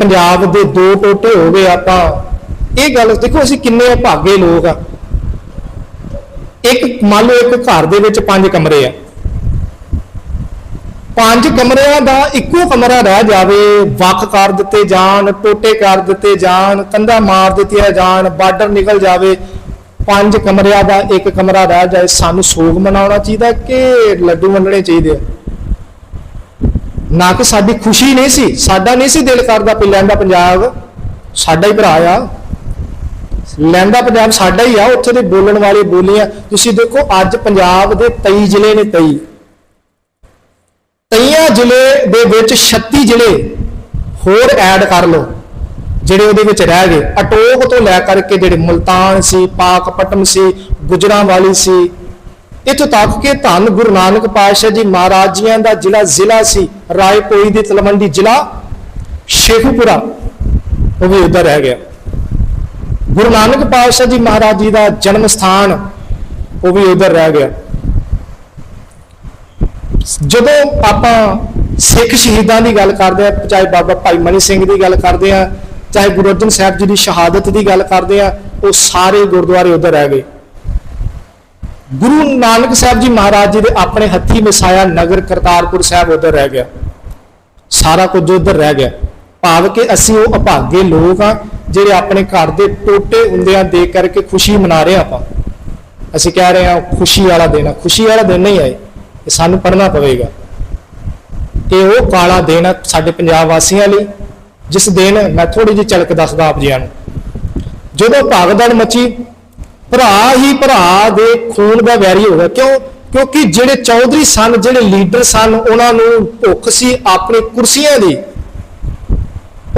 ਪੰਜਾਬ ਦੇ ਦੋ ਟੋਟੇ ਹੋ ਗਏ ਆਪਾਂ। ਇਹ ਗੱਲ ਦੇਖੋ, ਅਸੀਂ ਕਿੰਨੇ ਭਾਗੇ ਲੋਕ ਆ। ਇੱਕ ਮੰਨ ਲਓ, ਇੱਕ ਘਰ ਦੇ ਵਿੱਚ ਪੰਜ ਕਮਰੇ ਆ। ਪੰਜ ਕਮਰਿਆਂ ਦਾ ਇੱਕੋ ਕਮਰਾ ਰਹਿ ਜਾਵੇ, ਵੱਖ ਕਰ ਦਿੱਤੇ ਜਾਣ, ਟੋਟੇ ਕਰ ਦਿੱਤੇ ਜਾਣ, ਕੰਧਾ ਮਾਰ ਦਿੱਤੀਆਂ ਜਾਣ, ਬਾਰਡਰ ਨਿਕਲ ਜਾਵੇ। ਪੰਜ ਕਮਰਿਆਂ ਦਾ ਇੱਕ ਕਮਰਾ ਰਹਿ ਜਾਏ, ਸਾਨੂੰ ਸੋਗ ਮਨਾਉਣਾ ਚਾਹੀਦਾ, ਕਿ ਲੱਡੂ ਵੰਡਣੇ ਚਾਹੀਦੇ ਆ। ਨਾ ਕਿ ਸਾਡੀ ਖੁਸ਼ੀ ਨਹੀਂ ਸੀ, ਸਾਡਾ ਨਹੀਂ ਸੀ ਦਿਲ ਕਰਦਾ ਵੀ ਲੈਂਦਾ ਪੰਜਾਬ, ਸਾਡਾ ਹੀ ਭਰਾ ਆ। ਲੈਂਦਾ ਪੰਜਾਬ ਸਾਡਾ ਹੀ ਆ, ਉੱਥੇ ਦੇ ਬੋਲਣ ਵਾਲੇ ਆ ਤੁਸੀਂ ਦੇਖੋ, ਅੱਜ ਪੰਜਾਬ ਦੇ 23 ਜ਼ਿਲ੍ਹੇ ਨੇ 23 23 ਜ਼ਿਲ੍ਹੇ ਦੇ ਵਿੱਚ 36 ਜ਼ਿਲ੍ਹੇ ਹੋਰ ਐਡ ਕਰ ਲਓ, ਜਿਹੜੇ ਉਹਦੇ ਵਿੱਚ ਰਹਿ ਗਏ। ਅਟੋਕ ਤੋਂ ਲੈ ਕਰਕੇ ਜਿਹੜੇ ਮੁਲਤਾਨ ਸੀ ਪਾਕਪਟਮ ਸੀ, ਗੁਜਰਾਂਵਾਲੀ ਸੀ ਇੱਥੋਂ ਤੱਕ ਕਿ ਧੰਨ ਗੁਰੂ ਨਾਨਕ ਪਾਤਸ਼ਾਹ ਜੀ ਮਹਾਰਾਜ ਜੀਆਂ ਦਾ ਜ਼ਿਲ੍ਹਾ ਜ਼ਿਲ੍ਹਾ ਸੀ, ਰਾਏਪੋਈ ਦੀ ਤਲਵੰਡੀ ਜ਼ਿਲ੍ਹਾ, ਸ਼ੇਖੂਪੁਰਾ, ਉਹ ਵੀ ਉਧਰ ਰਹਿ ਗਿਆ। ਗੁਰੂ ਨਾਨਕ ਪਾਤਸ਼ਾਹ ਜੀ ਮਹਾਰਾਜ ਜੀ ਦਾ ਜਨਮ ਸਥਾਨ, ਉਹ ਵੀ ਉਧਰ ਰਹਿ ਗਿਆ। ਜਦੋਂ ਆਪਾਂ ਸਿੱਖ ਸ਼ਹੀਦਾਂ ਦੀ ਗੱਲ ਕਰਦੇ ਆ, ਚਾਹੇ ਬਾਬਾ ਭਾਈ ਮਨੀ ਸਿੰਘ ਦੀ ਗੱਲ ਕਰਦੇ ਆ, ਚਾਹੇ ਗੁਰੂ ਅਰਜਨ ਸਾਹਿਬ ਜੀ ਦੀ ਸ਼ਹਾਦਤ ਦੀ ਗੱਲ ਕਰਦੇ ਆ, ਉਹ ਸਾਰੇ ਗੁਰਦੁਆਰੇ ਉਧਰ ਰਹਿ ਗਏ। ਗੁਰੂ ਨਾਨਕ ਸਾਹਿਬ ਜੀ ਮਹਾਰਾਜ ਜੀ ਦੇ ਆਪਣੇ ਹੱਥੀ ਮਿਸਾਇਆ ਨਗਰ ਕਰਤਾਰਪੁਰ ਸਾਹਿਬ ਉਧਰ ਰਹਿ ਗਿਆ। ਸਾਰਾ ਕੁਝ ਉਧਰ ਰਹਿ ਗਿਆ। ਭਾਵ ਕਿ ਅਸੀਂ ਉਹ ਅਭਾਗੇ ਲੋਕ ਆ, ਜਿਹੜੇ ਆਪਣੇ ਘਰ ਦੇ ਟੋਟੇ ਹੁੰਦਿਆਂ ਦੇ ਕਰਕੇ ਖੁਸ਼ੀ ਮਨਾ ਰਹੇ ਆ ਆਪਾਂ। ਅਸੀਂ ਕਹਿ ਰਹੇ ਹਾਂ ਖੁਸ਼ੀ ਵਾਲਾ ਦਿਨ ਆ। ਖੁਸ਼ੀ ਵਾਲਾ ਦਿਨ ਨਹੀਂ ਆਏ। ਇਹ ਸਾਨੂੰ ਪੜਨਾ ਪਵੇਗਾ। ਕਿ ਉਹ ਕਾਲਾ ਦਿਨ ਸਾਡੇ ਪੰਜਾਬ ਵਾਸੀਆਂ ਲਈ, ਜਿਸ ਦਿਨ ਮੈਂ ਥੋੜੀ ਜਿਹੀ ਝਲਕ ਦੱਸਦਾ ਆਪ ਜੀਆਂ ਨੂੰ। ਜਦੋਂ ਭਗਦੜ ਮਚੀ ਭਰਾ ਹੀ ਭਰਾ ਦੇ ਖੂਨ ਦਾ ਵੈਰੀ ਹੋ ਗਿਆ। ਕਿਉਂ? ਕਿਉਂਕਿ ਜਿਹੜੇ ਚੌਧਰੀ ਸਨ, ਜਿਹੜੇ ਲੀਡਰ ਸਨ, ਉਹਨਾਂ ਨੂੰ ਭੁੱਖ ਸੀ ਆਪਣੀ ਕੁਰਸੀਆਂ ਦੀ।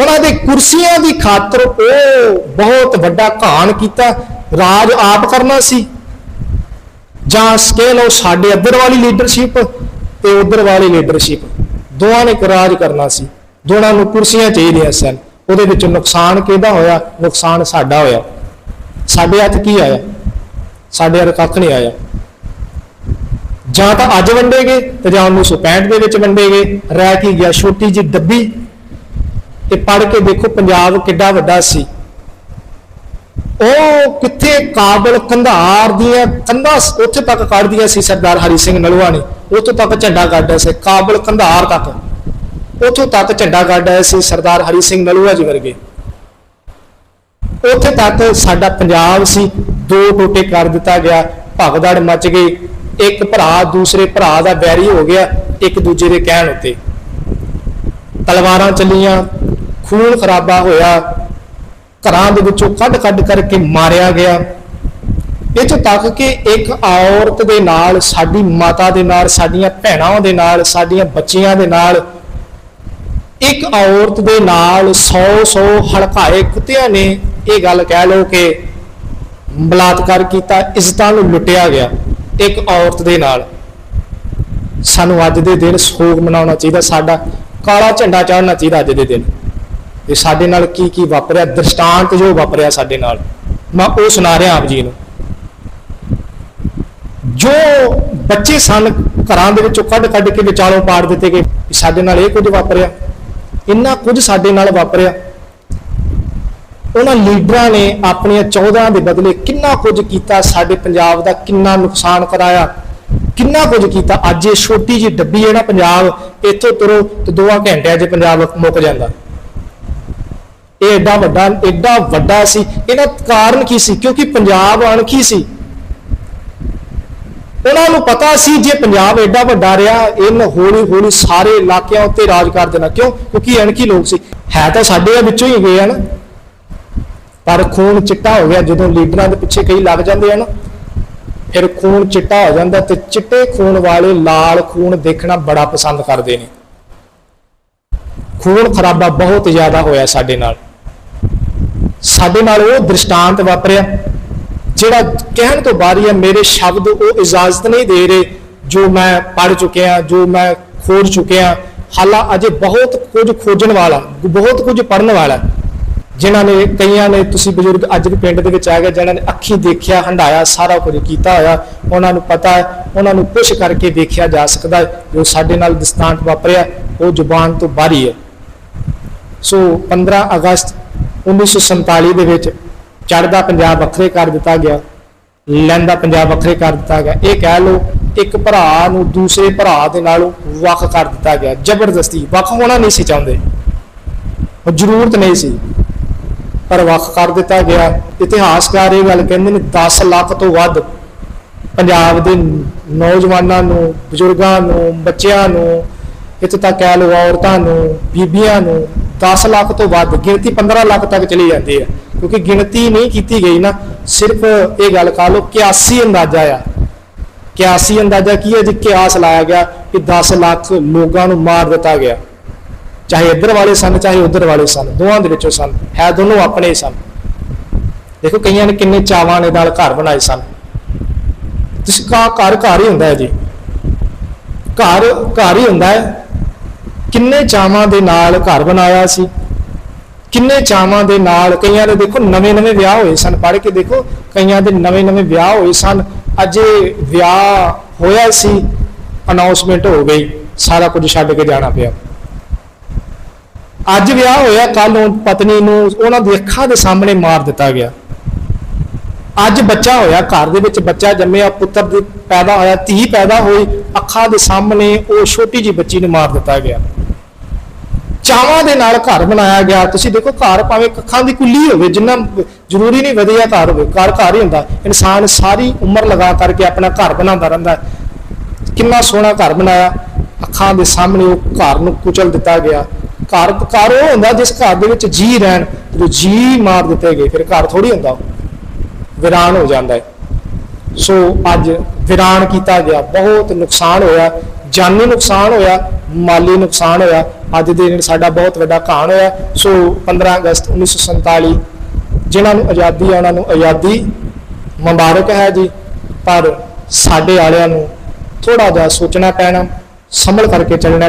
ਉਹਨਾਂ ਦੇ ਕੁਰਸੀਆਂ ਦੀ ਖਾਤਰ ਉਹ ਬਹੁਤ ਵੱਡਾ ਘਾਣ ਕੀਤਾ। ਰਾਜ ਆਪ ਕਰਨਾ ਸੀ। ਜਾਂ ਸਕੇਲ ਉਹ ਸਾਡੇ ਇੱਧਰ ਵਾਲੀ ਲੀਡਰਸ਼ਿਪ ਤੇ ਉੱਧਰ ਵਾਲੀ ਲੀਡਰਸ਼ਿਪ ਦੋਵਾਂ ਨੇ ਇੱਕ ਰਾਜ ਕਰਨਾ ਸੀ। ਦੋਨਾਂ ਨੂੰ ਕੁਰਸੀਆਂ ਚਾਹੀਦੀਆਂ ਸਨ। ਉਹਦੇ ਵਿੱਚ ਨੁਕਸਾਨ ਕਿਹਦਾ ਹੋਇਆ? ਨੁਕਸਾਨ ਸਾਡਾ ਹੋਇਆ। ਸਾਡੇ ਹੱਥ ਕੀ ਆਇਆ? ਸਾਡੇ ਹੱਥ ਕੱਖ ਨਹੀਂ ਆਇਆ। ਜਾਂ ਤਾਂ ਅੱਜ ਵੰਡੇ ਗਏ ਤੇ ਜਾਂ 1965 ਦੇ ਵਿੱਚ ਵੰਡੇ ਗਏ ਰਹਿ ਕੀ ਗਿਆ? ਛੋਟੀ ਜਿਹੀ ਡੱਬੀ ਤੇ ਪੜ ਕੇ ਦੇਖੋ ਪੰਜਾਬ ਕਿੱਡਾ ਵੱਡਾ ਸੀ। ਉਹ ਕਿੱਥੇ ਕਾਬਲ ਕੰਧਾਰ ਦੀਆਂ ਕੰਧਾਂ ਉੱਥੇ ਤੱਕ ਕੱਢਦੀਆਂ ਸੀ ਸਰਦਾਰ ਹਰੀ ਸਿੰਘ ਨਲੂਆ ਨੇ ਉੱਥੋਂ ਤੱਕ ਝੰਡਾ ਕੱਢਿਆ ਸੀ। ਕਾਬਲ ਕੰਧਾਰ ਤੱਕ। ਉੱਥੋਂ ਤੱਕ ਝੰਡਾ ਕੱਢਿਆ ਸੀ ਸਰਦਾਰ ਹਰੀ ਸਿੰਘ ਨਲੂਆ ਜੀ ਵਰਗੇ। ਉੱਥੇ ਤੱਕ ਸਾਡਾ ਪੰਜਾਬ ਸੀ, ਦੋ ਟੋਟੇ ਕਰ ਦਿੱਤਾ ਗਿਆ, ਭਗਦੜ ਮਚ ਗਈ, ਇੱਕ ਭਰਾ ਦੂਸਰੇ ਭਰਾ ਦਾ ਵੈਰੀ ਹੋ ਗਿਆ, ਇੱਕ ਦੂਜੇ ਦੇ ਕਹਿਣ ਉੱਤੇ। ਤਲਵਾਰਾਂ ਚੱਲੀਆਂ, ਖੂਨ ਖਰਾਬਾ ਹੋਇਆ, ਘਰਾਂ ਦੇ ਵਿੱਚੋਂ ਕੱਢ ਕੱਢ ਕਰਕੇ ਮਾਰਿਆ ਗਿਆ। ਇੱਥੋਂ ਤੱਕ ਕਿ ਇੱਕ ਔਰਤ ਦੇ ਨਾਲ, ਸਾਡੀ ਮਾਤਾ ਦੇ ਨਾਲ, ਸਾਡੀਆਂ ਭੈਣਾਂ ਦੇ ਨਾਲ, ਸਾਡੀਆਂ ਬੱਚੀਆਂ ਦੇ ਨਾਲ ਇੱਕ ਔਰਤ ਦੇ ਨਾਲ 100 100 ਹਲਕਾਏ ਕੁੱਤਿਆਂ ਨੇ ਇਹ ਗੱਲ ਕਹਿ ਲਓ ਕਿ ਬਲਾਤਕਾਰ ਕੀਤਾ, ਇੱਜ਼ਤਾਂ ਨੂੰ ਲੁੱਟਿਆ ਗਿਆ ਇੱਕ ਔਰਤ ਦੇ ਨਾਲ। ਸਾਨੂੰ ਅੱਜ ਦੇ ਦਿਨ ਸੋਗ ਮਨਾਉਣਾ ਚਾਹੀਦਾ, ਸਾਡਾ ਕਾਲਾ ਝੰਡਾ ਚਾੜਨਾ ਚਾਹੀਦਾ ਅੱਜ ਦੇ ਦਿਨ। ਇਹ ਸਾਡੇ ਨਾਲ ਕੀ ਕੀ ਵਾਪਰਿਆ ਦ੍ਰਿਸ਼ਟਾਂਤ ਜੋ ਵਾਪਰਿਆ ਸਾਡੇ ਨਾਲ। ਮੈਂ ਉਹ ਸੁਣਾ ਰਿਹਾ ਆਪ ਜੀ ਨੂੰ। ਜੋ ਬੱਚੇ ਸਨ ਘਰਾਂ ਦੇ ਵਿੱਚੋਂ ਕੱਢ ਕੱਢ ਕੇ ਵਿਚਾਲੋਂ ਪਾੜ ਦਿੱਤੇ ਗਏ ਸਾਡੇ ਨਾਲ ਇਹ ਕੁਝ ਵਾਪਰਿਆ। ਇੰਨਾ ਕੁਝ ਸਾਡੇ ਨਾਲ ਵਾਪਰਿਆ। ਉਹਨਾਂ ਲੀਡਰਾਂ ਨੇ ਆਪਣੀਆਂ 14 ਦੇ ਬਦਲੇ ਕਿੰਨਾ ਕੁਝ ਕੀਤਾ, ਸਾਡੇ ਪੰਜਾਬ ਦਾ ਕਿੰਨਾ ਨੁਕਸਾਨ ਕਰਾਇਆ, ਕਿੰਨਾ ਕੁਝ ਕੀਤਾ। ਅੱਜ ਇਹ ਛੋਟੀ ਜਿਹੀ ਡੱਬੀ ਹੈ ਨਾ ਪੰਜਾਬ, ਇੱਥੋਂ ਤੁਰੋ ਤੇ ਦੋਆਂ ਘੰਟਿਆਂ 'ਚ ਪੰਜਾਬ ਮੁੱਕ ਜਾਂਦਾ। ਇਹ ਐਡਾ ਵੱਡਾ ਐਡਾ ਵੱਡਾ ਸੀ। ਇਹਦਾ ਕਾਰਨ ਕੀ ਸੀ? ਕਿਉਂਕਿ ਪੰਜਾਬ ਅਣਖੀ ਸੀ? ਉਹਨਾਂ ਨੂੰ ਪਤਾ ਸੀ ਜੇ ਪੰਜਾਬ ਐਡਾ ਵੱਡਾ ਰਿਹਾ, ਇਹਨ ਹੌਲੀ ਹੌਲੀ ਸਾਰੇ ਇਲਾਕਿਆਂ ਉੱਤੇ ਰਾਜ ਕਰ ਦੇਣਾ। ਕਿਉਂ? ਕਿਉਂਕਿ ਅਣਖੀ ਲੋਕ ਸੀ। ਹੈ ਤਾਂ ਸਾਡੇ ਆ ਵਿੱਚੋਂ ਹੀ ਗਏ ਹਨ ਪਰ ਖੂਨ ਚਿੱਟਾ ਹੋ ਗਿਆ। ਜਦੋਂ ਲੀਡਰਾਂ ਦੇ ਪਿੱਛੇ ਕਈ ਲੱਗ ਜਾਂਦੇ ਹਨ ਫਿਰ ਖੂਨ ਚਿੱਟਾ ਹੋ ਜਾਂਦਾ ਤੇ ਚਿੱਟੇ ਖੂਨ ਵਾਲੇ ਲਾਲ ਖੂਨ ਦੇਖਣਾ ਬੜਾ ਪਸੰਦ ਕਰਦੇ ਨੇ। ਖੂਨ ਖਰਾਬਾ ਬਹੁਤ ਜ਼ਿਆਦਾ ਹੋਇਆ ਸਾਡੇ ਨਾਲ। ਸਾਡੇ ਨਾਲ ਉਹ ਦ੍ਰਿਸ਼ਟਾਂਤ ਵਾਪਰਿਆ। ਜਿਹੜਾ ਕਹਿਣ ਤੋਂ ਬਾਅਦ ਹੈ ਮੇਰੇ ਸ਼ਬਦ ਉਹ ਇਜਾਜ਼ਤ ਨਹੀਂ ਦੇ ਰਹੇ ਜੋ ਮੈਂ ਪੜ ਚੁੱਕਿਆ ਜੋ ਮੈਂ ਖੋਜ ਚੁੱਕਿਆ ਹਾਲਾ ਅਜੇ ਬਹੁਤ ਕੁਝ ਖੋਜਣ ਵਾਲਾ, ਬਹੁਤ ਕੁਝ ਪੜਨ ਵਾਲਾ ਜਿਨ੍ਹਾਂ ਨੇ, ਕਈਆਂ ਨੇ, ਤੁਸੀਂ ਬਜ਼ੁਰਗ ਅੱਜ ਵੀ ਪਿੰਡ ਦੇ ਵਿੱਚ ਆ ਗਏ, ਜਿਨ੍ਹਾਂ ਨੇ ਅੱਖੀ ਦੇਖਿਆ ਹੰਡਾਇਆ ਸਾਰਾ ਕੁਝ ਕੀਤਾ ਹੋਇਆ, ਉਹਨਾਂ ਨੂੰ ਪਤਾ ਹੈ, ਉਹਨਾਂ ਨੂੰ ਪੁੱਛ ਕਰਕੇ ਦੇਖਿਆ ਜਾ ਸਕਦਾ ਜੋ ਸਾਡੇ ਨਾਲ ਦਸਤਾਂਤ ਵਾਪਰਿਆ, ਉਹ ਜ਼ੁਬਾਨ ਤੋਂ ਬਾਹਰੀ ਹੈ ਸੋ 15 ਅਗਸਤ 1947 ਦੇ ਵਿੱਚ ਚੜਦਾ ਪੰਜਾਬ ਵੱਖਰੇ ਕਰ ਦਿੱਤਾ ਗਿਆ, ਲੈਂਦਾ ਪੰਜਾਬ ਵੱਖਰੇ ਕਰ ਦਿੱਤਾ ਗਿਆ। ਇਹ ਕਹਿ ਲਓ, ਇੱਕ ਭਰਾ ਨੂੰ ਦੂਸਰੇ ਭਰਾ ਦੇ ਨਾਲੋਂ ਵੱਖ ਕਰ ਦਿੱਤਾ ਗਿਆ। ਜ਼ਬਰਦਸਤੀ, ਵੱਖ ਹੋਣਾ ਨਹੀਂ ਸੀ ਚਾਹੁੰਦੇ। ਉਹ ਜ਼ਰੂਰਤ ਨਹੀਂ ਸੀ, ਪਰ ਵੱਖ ਕਰ ਦਿੱਤਾ ਗਿਆ। ਇਤਿਹਾਸਕਾਰ ਇਹ ਗੱਲ ਕਹਿੰਦੇ ਨੇ 10 ਲੱਖ ਤੋਂ ਵੱਧ ਪੰਜਾਬ ਦੇ ਨੌਜਵਾਨਾਂ ਨੂੰ, ਬਜ਼ੁਰਗਾਂ ਨੂੰ, ਬੱਚਿਆਂ ਨੂੰ, ਇੱਥੇ ਤੱਕ ਕਹਿ ਲਓ ਔਰਤਾਂ ਨੂੰ, ਬੀਬੀਆਂ ਨੂੰ 10 ਲੱਖ ਤੋਂ ਵੱਧ, ਗਿਣਤੀ 15 ਲੱਖ ਤੱਕ ਚਲੀ ਜਾਂਦੀ ਹੈ। ਕਿਉਂਕਿ ਗਿਣਤੀ ਨਹੀਂ ਕੀਤੀ ਗਈ ਨਾ, ਸਿਰਫ ਇਹ ਗੱਲ ਕਹ ਲਓ 81 ਅੰਦਾਜ਼ਾ ਆ। 81 ਅੰਦਾਜ਼ਾ ਕੀ ਹੈ? ਜੀ ਕਿਆਸ ਲਾਇਆ ਗਿਆ ਕਿ 10 ਲੱਖ ਲੋਕਾਂ ਨੂੰ ਮਾਰ ਦਿੱਤਾ ਗਿਆ। ਚਾਹੇ ਇੱਧਰ ਵਾਲੇ ਸਨ, ਚਾਹੇ ਉੱਧਰ ਵਾਲੇ ਸਨ, ਦੋਵਾਂ ਦੇ ਵਿੱਚੋਂ ਸਨ, ਹੈ ਦੋਨੋਂ ਆਪਣੇ ਹੀ ਸਨ। ਦੇਖੋ ਕਈਆਂ ਨੇ ਕਿੰਨੇ ਚਾਵਾਂ ਨੇ ਨਾਲ ਘਰ ਬਣਾਏ ਸਨ। ਤੁਸੀਂ ਕਾ ਘਰ ਘਰ ਹੀ ਹੁੰਦਾ ਹੈ ਜੀ। ਘਰ ਘਰ ਹੀ ਹੁੰਦਾ ਹੈ। ਕਿੰਨੇ ਚਾਵਾਂ ਦੇ ਨਾਲ ਘਰ ਬਣਾਇਆ ਸੀ? ਕਿੰਨੇ ਚਾਵਾਂ ਦੇ ਨਾਲ ਕਈਆਂ ਦੇ ਦੇਖੋ ਨਵੇਂ ਨਵੇਂ ਵਿਆਹ ਹੋਏ ਸਨ। ਪੜ੍ਹ ਕੇ ਦੇਖੋ, ਕਈਆਂ ਦੇ ਨਵੇਂ ਨਵੇਂ ਵਿਆਹ ਹੋਏ ਸਨ। ਅਜੇ ਵਿਆਹ ਹੋਇਆ ਸੀ ਅਨਾਉਂਸਮੈਂਟ ਹੋ ਗਈ, ਸਾਰਾ ਕੁਝ ਛੱਡ ਕੇ ਜਾਣਾ ਪਿਆ। ਅੱਜ ਵਿਆਹ ਹੋਇਆ ਕੱਲ ਨੂੰ ਪਤਨੀ ਨੂੰ ਉਹਨਾਂ ਦੀ ਅੱਖਾਂ ਦੇ ਸਾਹਮਣੇ ਮਾਰ ਦਿੱਤਾ ਗਿਆ। ਅੱਜ ਬੱਚਾ ਹੋਇਆ, ਘਰ ਦੇ ਵਿੱਚ ਬੱਚਾ ਜੰਮਿਆ, ਪੁੱਤਰ ਦੀ ਪੈਦਾ ਹੋਇਆ, ਧੀ ਪੈਦਾ ਹੋਈ, ਅੱਖਾਂ ਦੇ ਸਾਹਮਣੇ ਉਹ ਛੋਟੀ ਜੀ ਬੱਚੀ ਨੂੰ ਮਾਰ ਦਿੱਤਾ ਗਿਆ। ਚਾਵਾਂ ਦੇ ਨਾਲ ਘਰ ਬਣਾਇਆ ਗਿਆ। ਤੁਸੀਂ ਦੇਖੋ, ਘਰ ਭਾਵੇਂ ਕੱਖਾਂ ਦੀ ਕੁੱਲੀ ਹੋਵੇ, ਜਿੰਨਾ ਜ਼ਰੂਰੀ ਨਹੀਂ ਵਧੀਆ ਘਰ ਹੋਵੇ, ਘਰ ਘਰ ਹੀ ਹੁੰਦਾ। ਇਨਸਾਨ ਸਾਰੀ ਉਮਰ ਲਗਾ ਕਰਕੇ ਆਪਣਾ ਘਰ ਬਣਾਉਂਦਾ ਰਹਿੰਦਾ ਕਿੰਨਾ ਸੋਹਣਾ ਘਰ ਬਣਾਇਆ। ਅੱਖਾਂ ਦੇ ਸਾਹਮਣੇ ਉਹ ਘਰ ਨੂੰ ਕੁਚਲ ਦਿੱਤਾ ਗਿਆ। ਘਰ ਘਰ ਉਹ ਹੁੰਦਾ ਜਿਸ ਘਰ ਦੇ ਵਿੱਚ ਜੀ ਰਹਿਣ, ਜਦੋਂ ਜੀ ਮਾਰ ਦਿੱਤੇ ਗਏ, ਫਿਰ ਘਰ ਥੋੜੀ ਹੁੰਦਾ। ਉਹ। ਵਿਰਾਨ ਹੋ ਜਾਂਦਾ ਹੈ। ਸੋ ਅੱਜ ਵਿਰਾਨ ਕੀਤਾ ਗਿਆ। ਬਹੁਤ ਨੁਕਸਾਨ ਹੋਇਆ। ਜਾਨੀ ਨੁਕਸਾਨ ਹੋਇਆ, ਮਾਲੀ ਨੁਕਸਾਨ ਹੋਇਆ। ਅੱਜ ਦੇ ਦਿਨ ਸਾਡਾ ਬਹੁਤ ਵੱਡਾ ਘਾਣ ਹੋਇਆ। ਸੋ 15 ਅਗਸਤ 1947 ਜਿਨ੍ਹਾਂ ਨੂੰ ਆਜ਼ਾਦੀ ਆ, ਉਹਨਾਂ ਨੂੰ ਆਜ਼ਾਦੀ ਮੁਬਾਰਕ ਹੈ ਜੀ। ਪਰ ਸਾਡੇ ਵਾਲਿਆਂ ਨੂੰ ਥੋੜਾ ਜਿਹਾ ਸੋਚਣਾ ਪੈਣਾ, ਸੰਭਲ ਕਰਕੇ ਚੱਲਣਾ